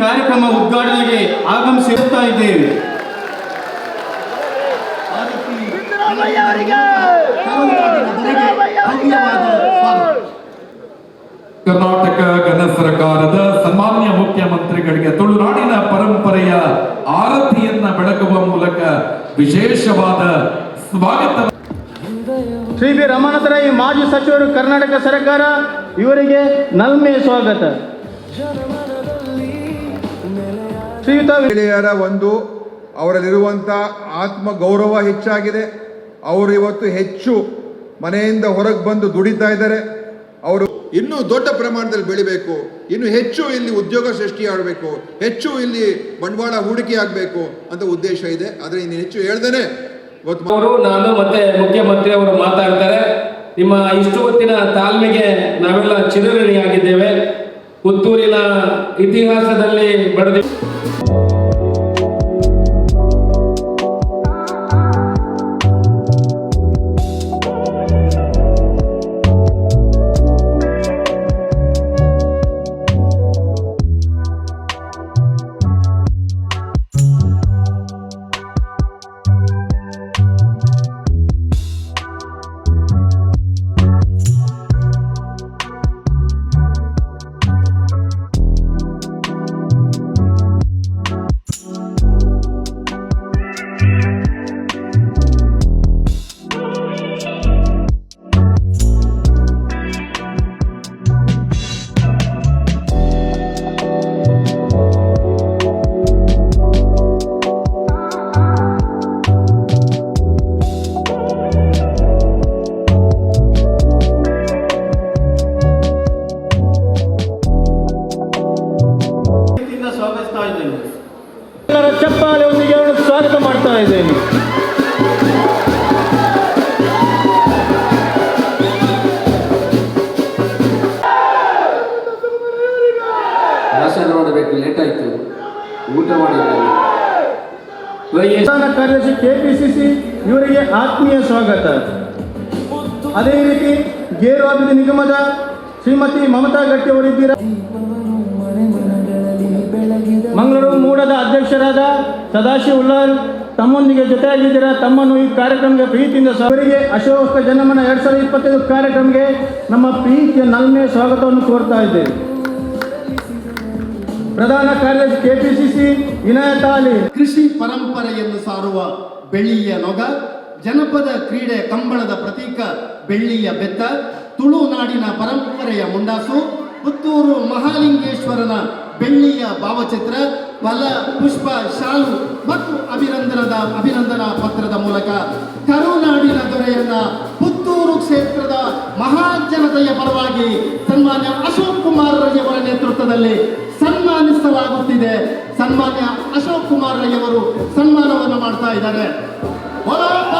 ಕಾರ್ಯಕ್ರಮ ಉದ್ಘಾಟನೆಗೆ ಆಗಮಿಸಿರುತ್ತಾ ಇದ್ದೇವೆ. ಕರ್ನಾಟಕ ಘನ ಸರ್ಕಾರದ ಸನ್ಮಾನ್ಯ ಮುಖ್ಯಮಂತ್ರಿಗಳಿಗೆ ತುಳುನಾಡಿನ ಪರಂಪರೆಯ ಆರತಿಯನ್ನ ಬೆಳಗುವ ಮೂಲಕ ವಿಶೇಷವಾದ ಸ್ವಾಗತ. ಶ್ರೀ ಬಿ ರಮಾನಂದರಾಯಿ ಮಾಜಿ ಸಚಿವರು ಕರ್ನಾಟಕ ಸರ್ಕಾರ ಇವರಿಗೆ ನಲ್ಮೆ ಸ್ವಾಗತ. ಶ್ರೀಯುತ ಮಹಿಳೆಯರ ಒಂದು ಅವರಲ್ಲಿರುವಂಥ ಆತ್ಮ ಗೌರವ ಹೆಚ್ಚಾಗಿದೆ. ಅವರು ಇವತ್ತು ಹೆಚ್ಚು ಮನೆಯಿಂದ ಹೊರಗೆ ಬಂದು ದುಡಿತಾ ಇದ್ದಾರೆ. ಅವರು ಇನ್ನೂ ದೊಡ್ಡ ಪ್ರಮಾಣದಲ್ಲಿ ಬೆಳಿಬೇಕು. ಇನ್ನು ಹೆಚ್ಚು ಇಲ್ಲಿ ಉದ್ಯೋಗ ಸೃಷ್ಟಿ ಆಗಬೇಕು ಹೆಚ್ಚು ಇಲ್ಲಿ ಬಂಡವಾಳ ಹೂಡಿಕೆ ಆಗಬೇಕು ಅಂತ ಉದ್ದೇಶ ಇದೆ. ಆದರೆ ಇನ್ನು ಹೆಚ್ಚು ಹೇಳ್ದೇನೆ ನಾನು ಮತ್ತೆ ಮುಖ್ಯಮಂತ್ರಿ ಅವರು ಮಾತಾಡ್ತಾರೆ. ನಿಮ್ಮ ಇಷ್ಟು ಹೊತ್ತಿನ ತಾಳ್ಮೆಗೆ ನಾವೆಲ್ಲ ಚಿರಋಣಿಯಾಗಿದ್ದೇವೆ. ಪುತ್ತೂರಿನ ಇತಿಹಾಸದಲ್ಲಿ ಬರೆದಿ ಚಪ್ಪಾಳೆಯೊಂದಿಗೆ ಅವರನ್ನು ಸ್ವಾಗತ ಮಾಡ್ತಾ ಇದ್ದೇನೆ. ಮಾಡಬೇಕು ಲೇಟ್ ಆಯ್ತು. ಊಟ ಮಾಡಿದ್ದೇನೆ ಕಾರ್ಯದರ್ಶಿ ಕೆಪಿಸಿಸಿ ಇವರಿಗೆ ಆತ್ಮೀಯ ಸ್ವಾಗತ. ಅದೇ ರೀತಿ ಗೇರು ಅಭಿವೃದ್ಧಿ ನಿಗಮದ ಶ್ರೀಮತಿ ಮಮತಾ ಗಟ್ಟಿ ಅವರಿದ್ದೀರಾ ಮೂಡದ ಅಧ್ಯಕ್ಷರಾದ ಸದಾಶಿವ ಉಲ್ಲಾಲ್ ತಮ್ಮೊಂದಿಗೆ ಜೊತೆಯಾಗಿದ್ದೀರಾ? ತಮ್ಮನ್ನು ಈ ಕಾರ್ಯಕ್ರಮಕ್ಕೆ ಪ್ರೀತಿಯಿಂದ ಅವರಿಗೆ ಅಶೋಕ ಜನಮನ ಎರಡ್ ಸಾವಿರದ ಇಪ್ಪತ್ತೈದು ಕಾರ್ಯಕ್ರಮಕ್ಕೆ ನಮ್ಮ ಪ್ರೀತಿಯ ನಲ್ಮೆ ಸ್ವಾಗತವನ್ನು ಕೋರ್ತಾ ಇದ್ದೇವೆ. ಪ್ರಧಾನ ಕಾರ್ಯದರ್ಶಿ ಕೆಪಿಸಿಸಿ ವಿನಾಯಕ ಅಲಿ ಕೃಷಿ ಪರಂಪರೆಯನ್ನು ಸಾರುವ ಬೆಳ್ಳಿಯ ನೊಗ, ಜನಪದ ಕ್ರೀಡೆ ಕಂಬಳದ ಪ್ರತೀಕ ಬೆಳ್ಳಿಯ ಬೆತ್ತ, ತುಳುನಾಡಿನ ಪರಂಪರೆಯ ಮುಂಡಾಸು, ಪುತ್ತೂರು ಮಹಾಲಿಂಗೇಶ್ವರನ ಬೆಳ್ಳಿಯ ಭಾವಚಿತ್ರ ಫಲ ಪುಷ್ಪ, ಶಾಲು ಮತ್ತು ಅಭಿನಂದನದ, ಅಭಿನಂದನಾ ಪತ್ರದ ಮೂಲಕ ಕರುನಾಡಿನ ದೊರೆಯನ್ನ ಪುತ್ತೂರು ಕ್ಷೇತ್ರದ ಮಹಾಜನತೆಯ ಪರವಾಗಿ ಸನ್ಮಾನ್ಯ ಅಶೋಕ್ ಕುಮಾರ್ ರಯ್ಯವರ ನೇತೃತ್ವದಲ್ಲಿ ಸನ್ಮಾನಿಸಲಾಗುತ್ತಿದೆ. ಸನ್ಮಾನ್ಯ ಅಶೋಕ್ ಕುಮಾರ್ ರವರು ಸನ್ಮಾನವನ್ನು ಮಾಡ್ತಾ ಇದ್ದಾರೆ. ಭಾರತ್